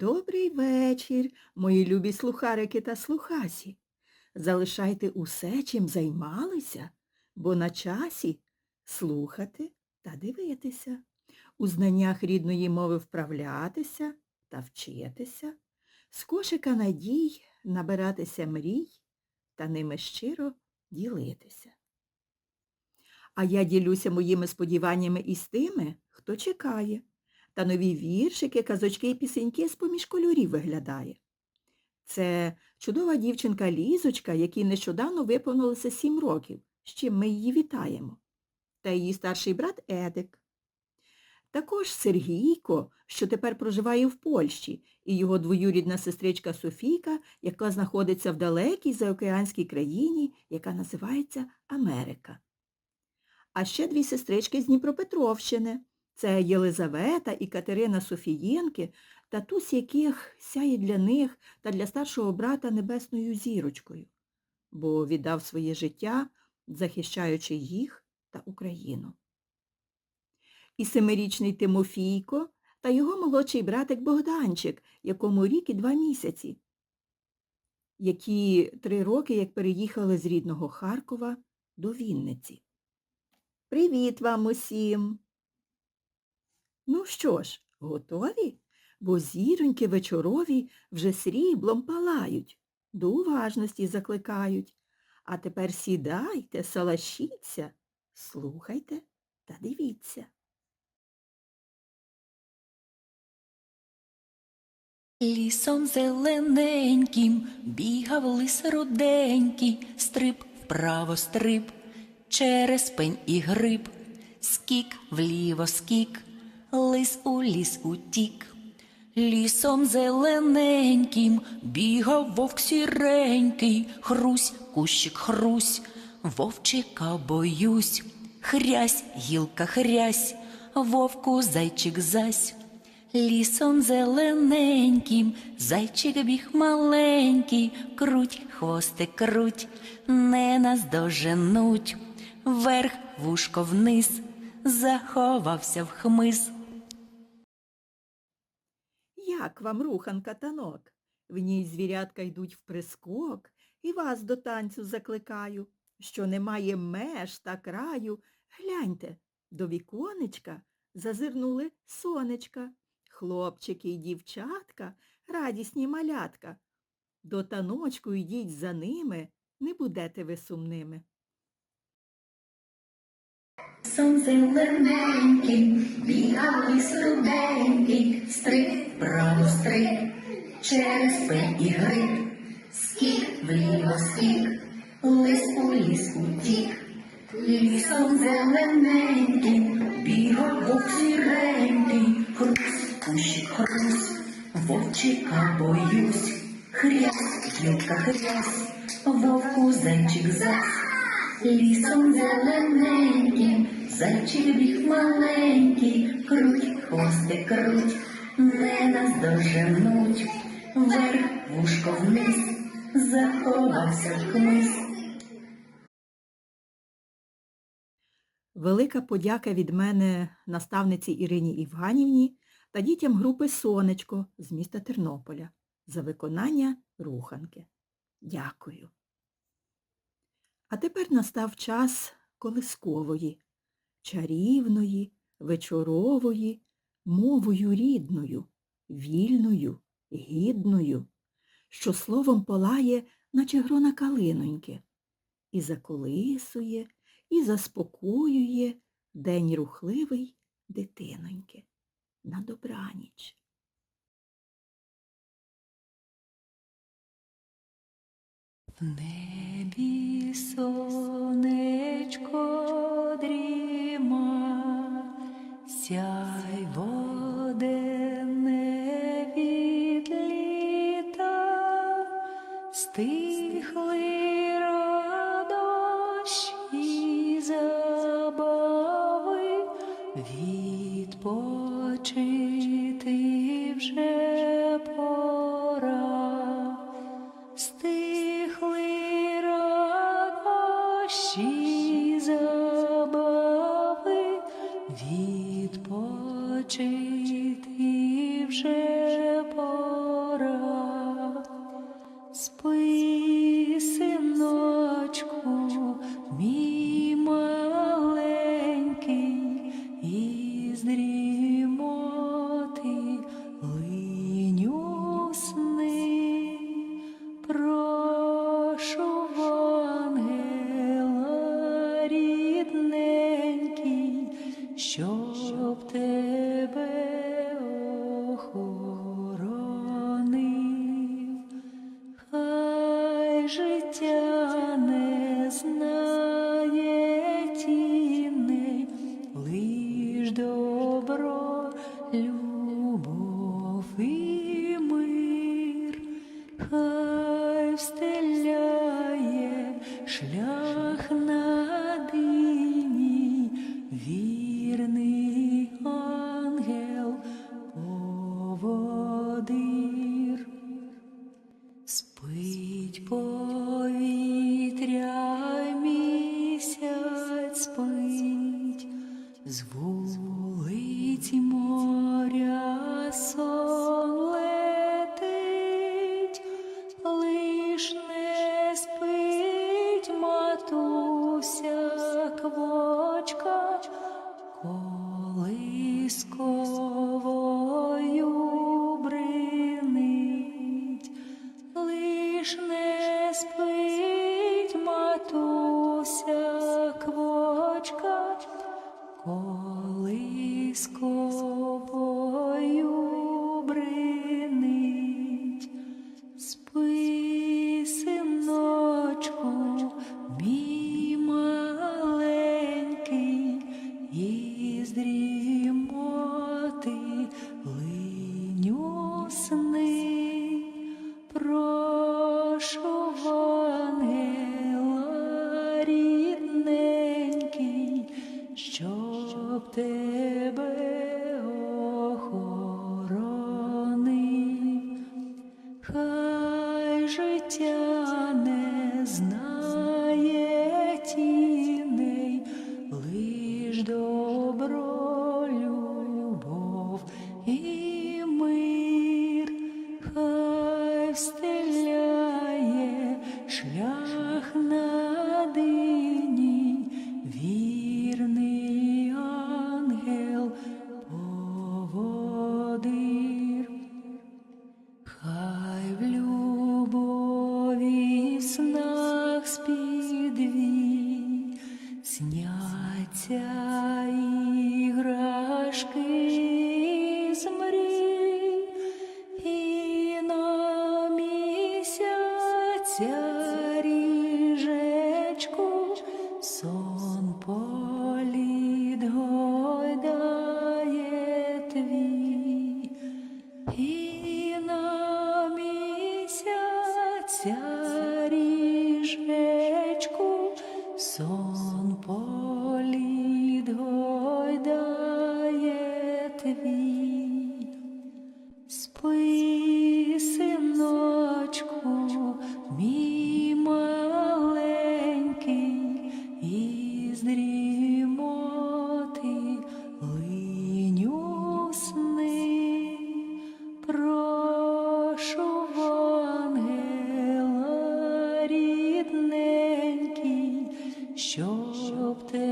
Добрий вечір, мої любі слухарики та слухасі. Залишайте усе, чим займалися, бо на часі слухати та дивитися, у знаннях рідної мови вправлятися та вчитися, з кошика надій набиратися мрій та ними щиро ділитися. А я ділюся моїми сподіваннями із тими, хто чекає та нові віршики, казочки і пісеньки з-поміж кольорів виглядає. Це чудова дівчинка Лізочка, якій нещодавно виповнилося сім років, з чим ми її вітаємо, та її старший брат Едик. Також Сергійко, що тепер проживає в Польщі, і його двоюрідна сестричка Софійка, яка знаходиться в далекій заокеанській країні, яка називається Америка. А ще дві сестрички з Дніпропетровщини. Це Єлизавета і Катерина Софієнки, татусь яких сяє для них та для старшого брата небесною зірочкою, бо віддав своє життя, захищаючи їх та Україну. І семирічний Тимофійко та його молодший братик Богданчик, якому рік і два місяці, які три роки як переїхали з рідного Харкова до Вінниці. Привіт вам усім! Ну що ж, готові? Бо зіроньки вечорові вже сріблом палають, до уважності закликають. А тепер сідайте, салашіться, слухайте та дивіться. Лісом зелененьким бігав лис руденький, стрип вправо стрип, через пень і гриб, скік вліво скік, лис у ліс утік. Лісом зелененьким бігав вовк сіренький, хрусь, кущик хрусь, вовчика боюсь, хрясь, гілка хрясь, вовку зайчик зась. Лісом зелененьким, зайчик біг маленький, круть, хвостик круть, не наздоженуть, вверх вушко вниз, заховався в хмиз. Як вам руханка танок? В ній звірятка йдуть в прискок, і вас до танцю закликаю, що немає меж та краю. Гляньте, до віконечка зазирнули сонечка, хлопчики й дівчатка, радісні малятка. До таночку йдіть за ними, не будете ви сумними. Сон зелененький, бігав ліс руденький, стриб, право стриб, через пень і гриб, скік вліво скік, лис у ліс утік. Лісом зелененьким бігав вовк сіренький, хрусь, кущик хрусь, вовчика боюсь, хрясь, гілка хрясь, вовку зайчик зась. Лісом зелененьким, зайчик маленький, круть, хвости круть, не наздоженуть, вверх вушко вниз, заховався в хмиз. Велика подяка від мене наставниці Ірині Івганівні та дітям групи Сонечко з міста Тернополя за виконання руханки. Дякую. А тепер настав час колискової, чарівної, вечорової, мовою рідною, вільною, гідною, що словом полає, наче грона калиноньки, і заколисує, і заспокоює день рухливий дитиноньки. На добраніч. В небі сонечко сяй водене від літа, стихли радощі забави, Deus спить повітря місяць спить, з вулиць моря сон летить, лиш життя не знає тіней, лиш добро, любов і мир, хай встеляє шлях. життя іграшки. щоб ти.